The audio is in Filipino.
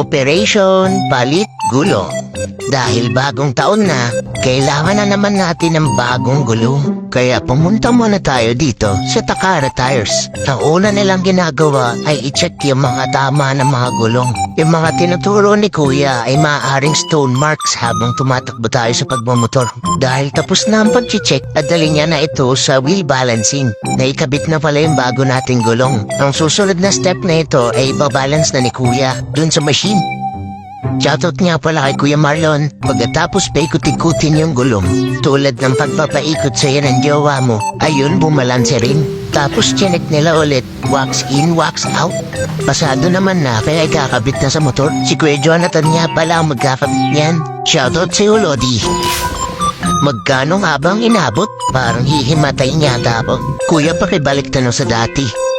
Operation Palit Gulong. Dahil bagong taon na, kailangan na naman natin ng bagong gulong. Kaya pumunta muna tayo dito sa Takara Tires. Ang una nilang ginagawa ay i-check yung mga tama ng mga gulong. Yung mga tinuturo ni Kuya ay maaaring stone marks habang tumatakbo tayo sa pagmamotor. Dahil tapos na ang pag-check, adali niya na ito sa wheel balancing. Naikabit na pala yung bago nating gulong. Ang susunod na step na ito ay ibabalance na ni Kuya dun sa machine. Shoutout nga pala kay Kuya Marlon. Pagkatapos paikot-ikutin yung gulong, tulad ng pagpapaikot sa'yo ng jowa mo, ayun bumalanse rin. Tapos chinek nila ulit, wax in, wax out. Pasado naman na kaya ikakabit na sa motor. Si Kuya Jonathan nga pala ang magkakabit niyan. Shoutout sa'yo, Lodi. Magkano nga bang inabot? Parang hihimatay niya ako. Kuya, pakibalik tanong sa dati.